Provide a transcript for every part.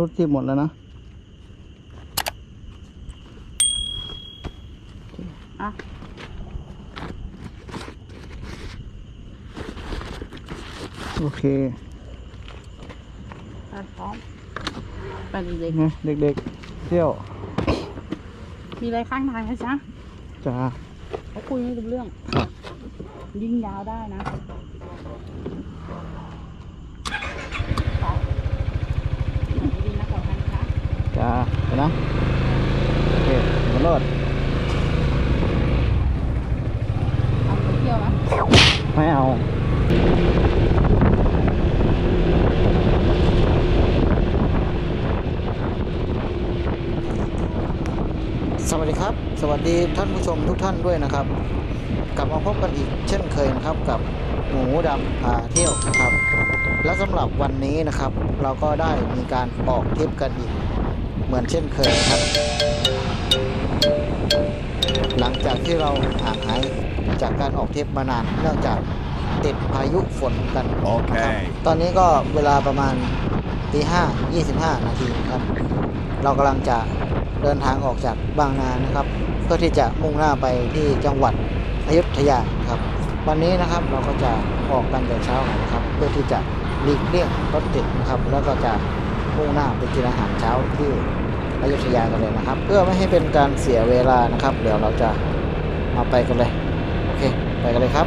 รุดที่หมดแล้วนะอะโอเคไปพร้อมไปเด็กนะเด็กๆเที่ยวๆมีอะไรข้างทางไหมจ๊ะจ้าเขาคุยไม่รู้เรื่องครับยิงยาวได้นะไปไหนดีนะขอทางคะ จ้าไป นะโอเคมาโลดเอาไปเที่ยวไหมไม่เอาสวัสดีครับ สวัสดีท่านผู้ชมทุกท่านด้วยนะครับ กลับมาพบกันอีกเช่นเคยนะครับกับหมูดำพาเที่ยวนะครับ และสำหรับวันนี้นะครับ เราก็ได้มีการออกทริปกันอีก เหมือนเช่นเคยนะครับ หลังจากที่เราห่างหายจากการออกทริปมานานเนื่องจากติดพายุฝนกันนะครับโอเคตอนนี้ก็เวลาประมาณตีห้ายี่สิบห้านาทีครับ เรากำลังจะเดินทางออกจากบางนานะครับ เพื่อที่จะมุ่งหน้าไปที่จังหวัดอยุธยาครับ วันนี้นะครับเราก็จะออกกันแต่เช้าหน่อยนะครับ เพื่อที่จะหลีกเลี่ยงรถติดนะครับ แล้วก็จะ มุ่งหน้าไปกินอาหารเช้าที่อยุธยากันเลยนะครับ เพื่อไม่ให้เป็นการเสียเวลานะครับ เดี๋ยวเราจะมาไปกันเลย โอเค ไปกันเลยครับ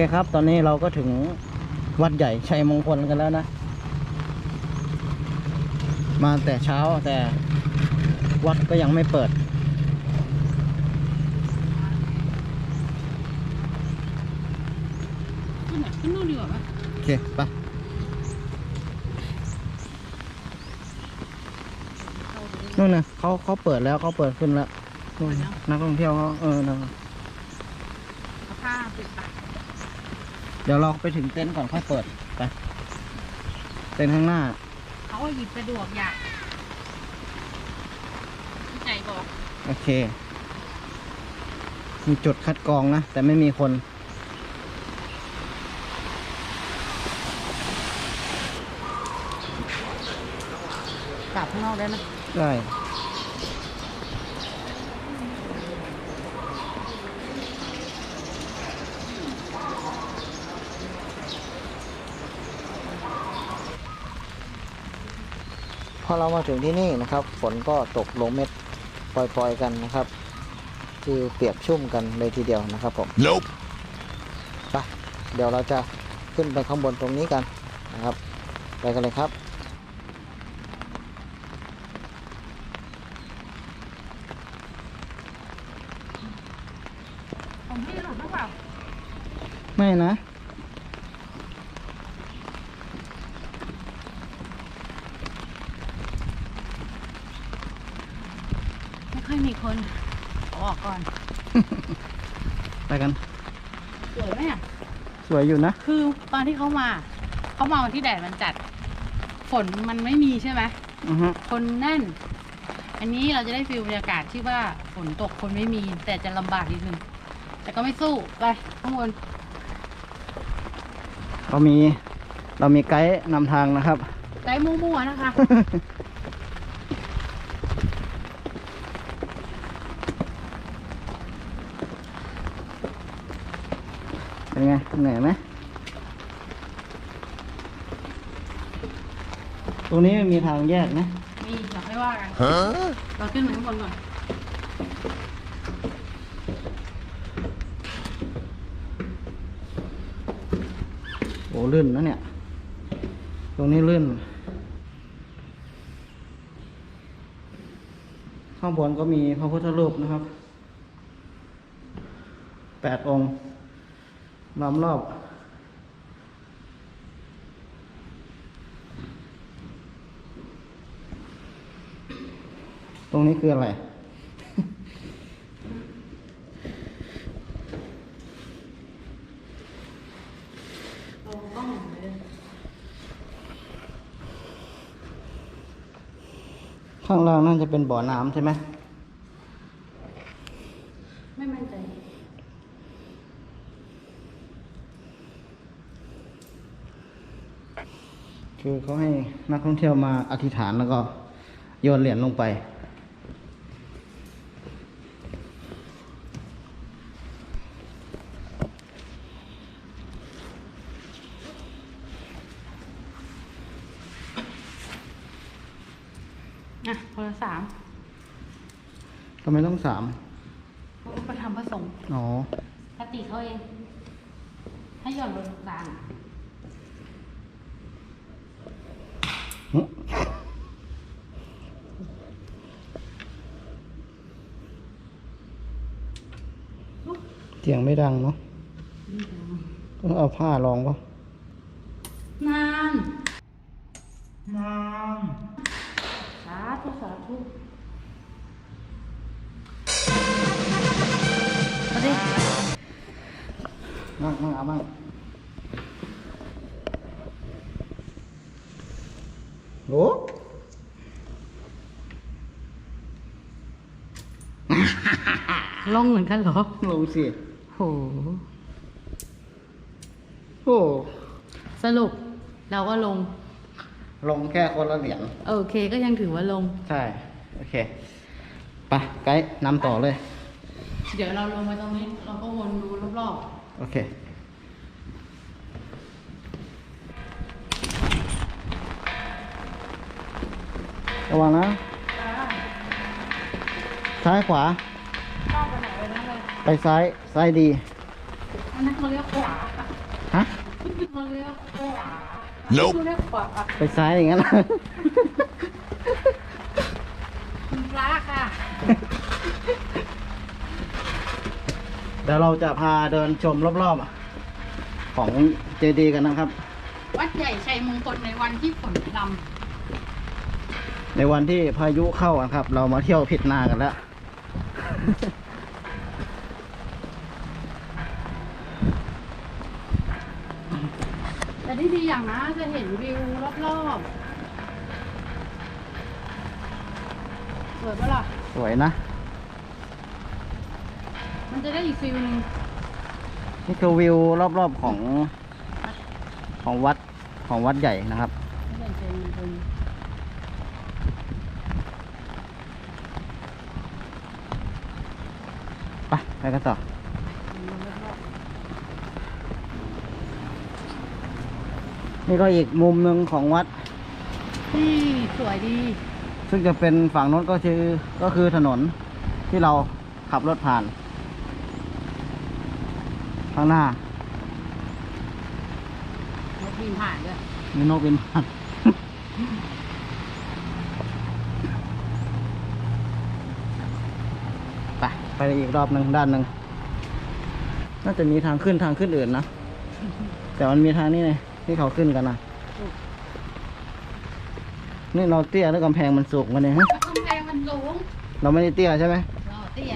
เคครับ ตอนนี้เราก็ถึงวัดใหญ่ชัยมงคลกันแล้วนะ มาแต่เช้าแต่วัดก็ยังไม่เปิด ขึ้นไหนขึ้นนู่นดีกว่าไหมโอเคไปนู่นนะเขาเขาเปิดแล้วเขาเปิดขึ้นแล้วนู่นนักท่องเที่ยวเขาเออนะเอาผ้าปิดปาก เดี๋ยวเราไปถึงเต็นท์ก่อนค่อยเปิดไปเต็นท์ข้างหน้า เขาก็หยิบสะดวกอยากที่ใจบอก โอเค มีจุดคัดกรองนะ แต่ไม่มีคน กลับข้างนอกได้ไหมได้ พอเรามาถึงที่นี่นะครับ ฝนก็ตกลงเม็ดปล่อยๆกันนะครับ คือเปียกชุ่มกันเลยทีเดียวนะครับผม Nope. ไปเดี๋ยวเราจะขึ้นไปข้างบนตรงนี้กันนะครับ ไปกันเลยครับของพี่หลุดหรือเปล่า ไม่นะ ค่อยมีคนเอาออกก่อน ไปกัน สวยไหมอะ สวยอยู่นะ คือตอนที่เขามา เขามาวันที่แดดมันจัด ฝนมันไม่มีใช่ไหมอือฮึคนแน่น อันนี้เราจะได้ฟิลบรรยากาศที่ว่าฝนตกคนไม่มี แต่จะลำบากนิดนึง แต่ก็ไม่สู้ ไปข้างบน เรามี เรามีไกด์นำทางนะครับ ไกด์มั่วๆนะคะ เป็นไงเหนื่อยไหมตรงนี้มันมีทางแยกนะนี่เราไม่ว่ากันเราขึ้นไปข้างบนก่อนโอ้ลื่นนะเนี่ย ตรงนี้ลื่น ข้างบนก็มีพระพุทธรูปนะครับแปดองค์ ล้อมรอบ ตรงนี้คืออะไรเราต้องเหมือนเดิมข้างล่างน่าจะเป็นบ่อน้ำใช่ไหมไม่มั่นใจ คือ เขาให้นักท่องเที่ยวมาอธิษฐานแล้วก็โยนเหรียญลงไป อะคนละสามทำไมต้องสามเขาก็ทำผสมอ๋อปกติเขาเองให้หย่อนบนกลางหึ สียงไม่ดังเนาะต้องเอาผ้ารองปะนานนานสาธุสาธุเอาดินั่งนั่งเอามั่งโหลงเหมือนกันเหรอ ลงสิ โห โอ้สรุปเราก็ลง ลงแค่คนละเหรียญโอเคก็ยังถือว่าลง ใช่ โอเคไปไกด์นำต่อเลย เดี๋ยวเราลงไปตรงนี้ เราก็วนดูรอบโอเค ระวังนะซ้ายขวา ไปซ้ายซ้ายดี อันนั้นเขาเรียกขวาฮะ เขาเรียกขวา Nope เขาเรียกขวาไปซ้ายอย่างนั้นคุณพระค่ะ เดี๋ยวเราจะพาเดินชมรอบๆ ของเจดีย์กันนะครับ วัดใหญ่ชัยมงคลในวันที่ฝนดในวันที่พายุเข้าอะครับ เรามาเที่ยวผิดนากันแล้วำแต่ ที่ดีอย่างนะจะเห็นวิวรอบๆสวยปะล่ะ สวยนะ มันจะได้อีกฟิลหนึงนี่คือวิวรอบๆของของวัดของวัดใหญ่นะครับวัดใหญ่ชัยมงคลไปไปกันต่อ นี่ก็อีกมุมหนึ่งของวัด ที่สวยดี ซึ่งจะเป็นฝั่งโน้นก็คือก็คือถนนที่เราขับรถผ่าน ข้างหน้ารถบินผ่านด้วยมีนกบินผ่าน ไปไปอีกรอบหนึ่งด้านหนึ่งน่าจะมีทางขึ้นทางขึ้นอื่นนะ แต่มันมีทางนี้ไง ที่เขาขึ้นกันนะนี่เราเตี้ยแล้วกำแพงมันสูงกันเนี่ยฮะแล้วกำแพงมันสูงเราไม่ได้เตี้ยใช่ไหมรอเตี้ย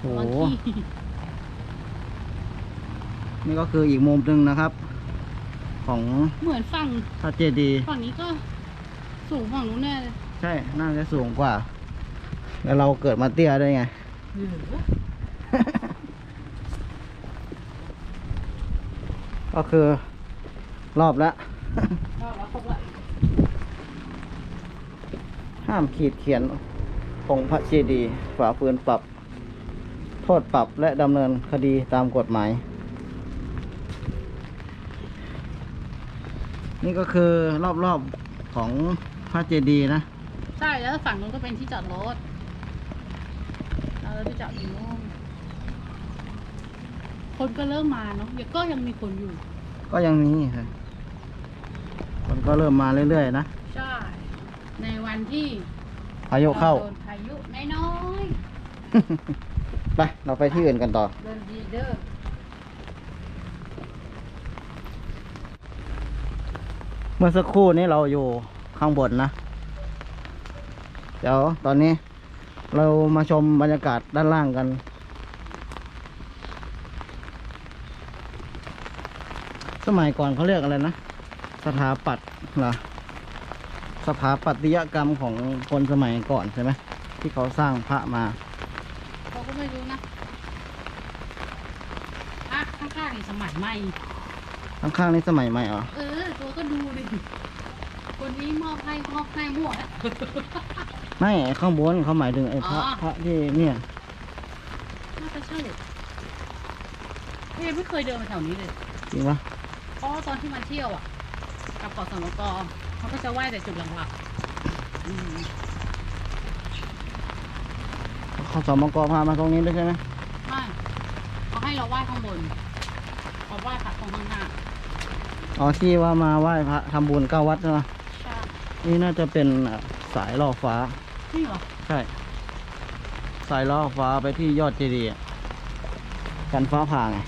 โอ้บางโหทีนี่ก็คืออีกมุมหนึ่งนะครับ ของเหมือนฝั่งพระเจดีย์ฝั่งนี้ก็สูงฝั่งนู้นแน่เลยใช่น่าจะสูงกว่า แล้วเราเกิดมาเตี้ยได้ไง หรือ ก็คือรอบล้วรอบแล้วครบละห้ามขีดเขียนองค์พระเจดีย์ฝ่าฝืนปรับ โทษปรับและดำเนินคดีตามกฎหมาย นี่ก็คือรอบๆของพระเจดีย์นะ ใช่ แล้วฝั่งนู้นก็เป็นที่จอดรถ เราจะไปจอดอยู่นู้น คนก็เริ่มมาเนาะยังก็ยังมีคนอยู่ ก็ยังมีครับคนก็เริ่มมาเรื่อยๆนะใช่ ในวันที่พายุเข้า โดนพายุน้อยไปเราไปที่อื่นกันต่อๆเดินดีเด้อเมื่อสักครู่นี้เราอยู่ข้างบนนะ เดี๋ยวตอนนี้เรามาชมบรรยากาศด้านล่างกัน มัยก่อนเขาเรียกอะไรนะ สถาปัตย์เหรอสถาปัตยกรรมของคนสมัยก่อนใช่ไหมที่เขาสร้างพระมาเขาก็ไม่รู้นะอะข้างๆนี่สมัยใหม่ ข้างๆนี่สมัยใหม่เหรอเออ ตัวก็ดูดิ คนนี้มอบให้มอบให้มั่วแล้ว ไม่ไอ้ข้างบนเขาหมายถึงไอ้พระอ๋อ พระที่เนี่ยน่าจะใช่เฮ้ยไม่เคยเดินมาแถวนี้เลยจริงปะ เพราะว่าตอนที่มาเที่ยวอะ กับเกาะสมกเขาก็จะไหว้แต่จุดหลักๆอืมเขาสมกพามาตรงนี้ด้วยใช่ไหมไม่เขาให้เราไหว้ข้างบนเขาไหว้พระตรงข้างหน้าอ๋อที่ว่ามาไหว้พระทำบุญเก้าวัดใช่ไหมใช่นี่น่าจะเป็นอะสายล่อฟ้า นี่เหรอใช่ สายล่อฟ้าไปที่ยอดเจดีย์อะกันฟ้าผ่าไง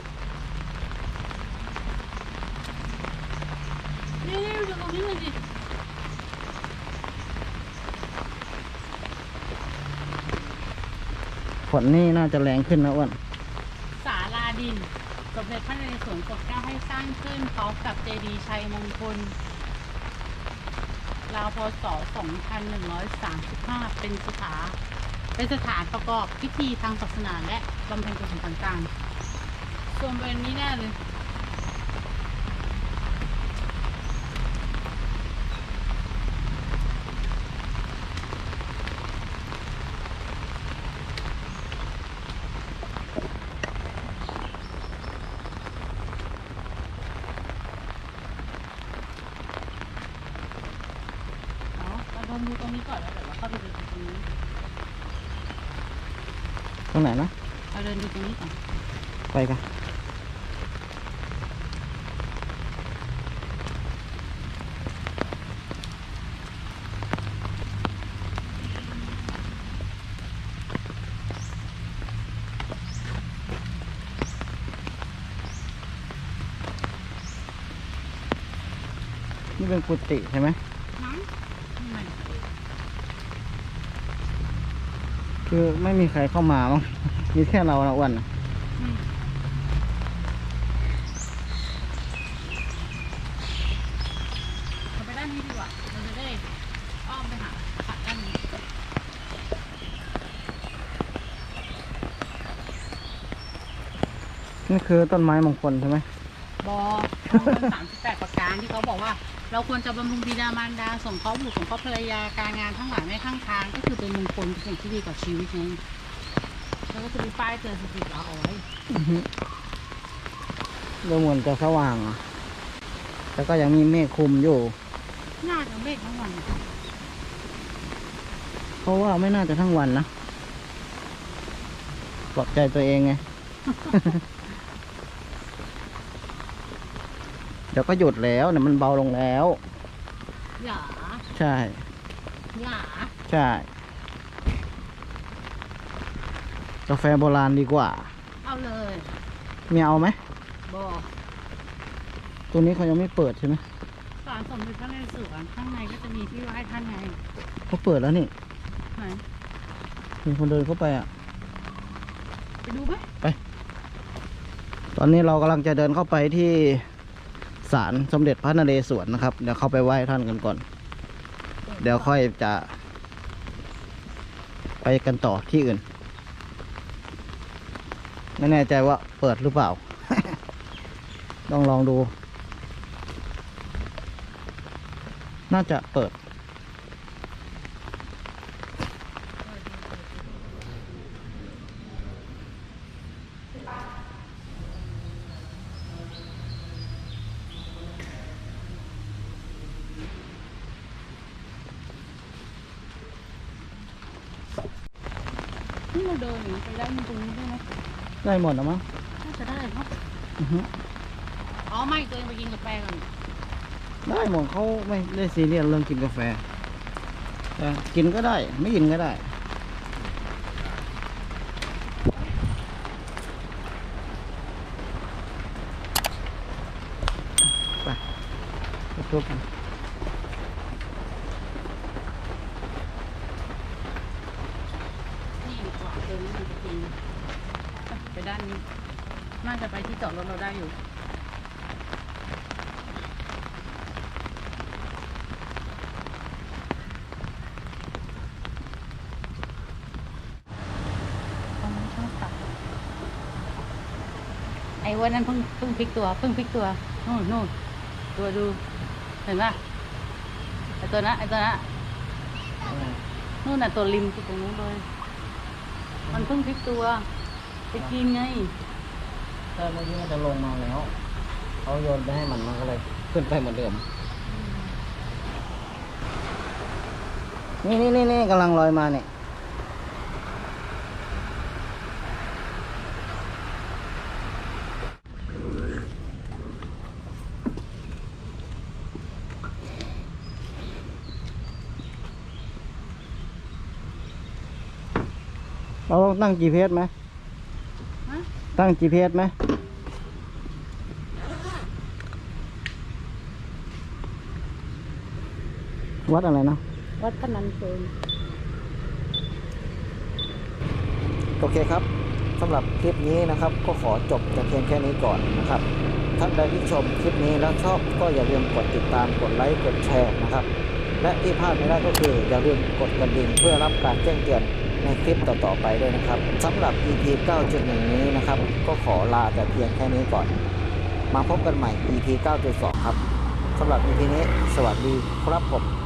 นี่นี่ดูตรงนี้เลยดิ ฝนนี่น่าจะแรงขึ้นนะอ้วนศาลาดิน สมเด็จพระนเรศวรโปรดเกล้าให้สร้างขึ้นพร้อมกับเจดีย์ชัยมงคลราวพศ 2135 เป็นสถานเป็นสถานประกอบพิธีทางศาสนาและบำเพ็ญกุศลต่างๆ ส่วนบริเวณนี้แน่เลย เอาเราลอง ดูตรงนี้ก่อนแล้วเดี๋ยวเราเข้าไปดูตรงนี้ตรงไหนนะเราเดินดูตรงนี้ก่อนไปกันนี่เป็นกุฏิใช่ไหม คือไม่มีใครเข้ามามั้งมีแค่เรานะอ้วนน่ะอืมเราไปด้านนี้ดีกว่าเราจะได้อ้อมไปหาพระด้านนี้นี่คือต้นไม้มงคลใช่ไหมบอสามสิบแปดประการที่เขาบอกว่า เราควรจะบำรุงบิดามารดาส่งเคราะห์บุตรส่งเคราะห์ภรรยาการงานทั้งหลายไม่ข้างทาง ก็คือเป็นมงคลเป็นสิ่งที่ดีกับชีวิตไงแล้วก็จะมีป้ายเตือนสติเราเอาไว้ดูเหมือนจะสว่างอะแต่ก็ยังมีเมฆคลุมอยู่ น่าจะเมฆทั้งวันเพราะว่าไม่น่าจะทั้งวันนะปลอบใจตัวเองไง เดี๋ยวก็หยุดแล้วเนี่ยมันเบาลงแล้วหยาใช่หยาใช่ กาแฟโบราณดีกว่า เอาเลยมีเอาไหมบอตัวนี้เขายังไม่เปิดใช่ไหมสารสมเด็จพระนเรศวรข้างในก็จะมีที่ไหว้ท่านไงเขาเปิดแล้วนี่ไหนมีคนเดินเข้าไปอะ ไปดูไหมตอนนี้เรากำลังจะเดินเข้าไปที่ ศาลสมเด็จพระนเรศวรนะครับ เดี๋ยวเข้าไปไหว้ท่านกันก่อน เดี๋ยวค่อยจะ ไปกันต่อที่อื่น ไม่แน่ใจว่าเปิดหรือเปล่า ต้องลองดู น่าจะเปิด เราเดินอย่างนี้ไปได้ตรงนี้ได้ไหมได้หมดแล้วมั้งน่าจะได้เนาะอือฮึอ๋อไม่ตัวเองไปกินกาแฟก่อนได้หมดเขาไม่ได้ซีเรียสเรื่องกินกาแฟแต่กินก็ได้ ไม่กินก็ได้ ไปไปทุบกัน นี่ดีกว่าเดินนี่มันจะกินไปด้านนี้ น่า จะไปที่จอดรถเราได้อยู่ไอ้วันนั้นเพิ่งเพิ่งพลิกตัวเพิ่งพลิกตัวนู่นนู่นตัวดู เห็นปะไอ้ตัวนั้นไอ้ตัวนั้นนู่นน่ะตัวริมตรงนู้นเลย มันเพิ่งพลิกตัวไปกินไง แต่เมื่อกี้มันจะลงมาแล้วเขาโยนไปให้มันมันก็เลยขึ้นไปเหมือนเดิม นี่นี่นี่นี่กำลังลอยมาเนี่ยเราต้องตั้ง GPS ไหม ตั้ง GPS ไหมวัดอะไรนะ วัดพนันเชิงโอเคครับสำหรับคลิปนี้นะครับ ก็ขอจบแต่เพียงแค่นี้ก่อนนะครับท่านใดที่ชมคลิปนี้แล้วชอบก็อย่าลืมกดติดตามกดไลค์กดแชร์นะครับ และที่พลาดไม่ได้ก็คืออย่าลืมกดกระดิ่งเพื่อรับการแจ้งเตือน ในคลิปต่อๆไปด้วยนะครับสำหรับ EP 9.1 นี้นะครับ ก็ขอลาแต่เพียงแค่นี้ก่อน มาพบกันใหม่ EP 9.2 ครับสำหรับ EP นี้ สวัสดีครับผม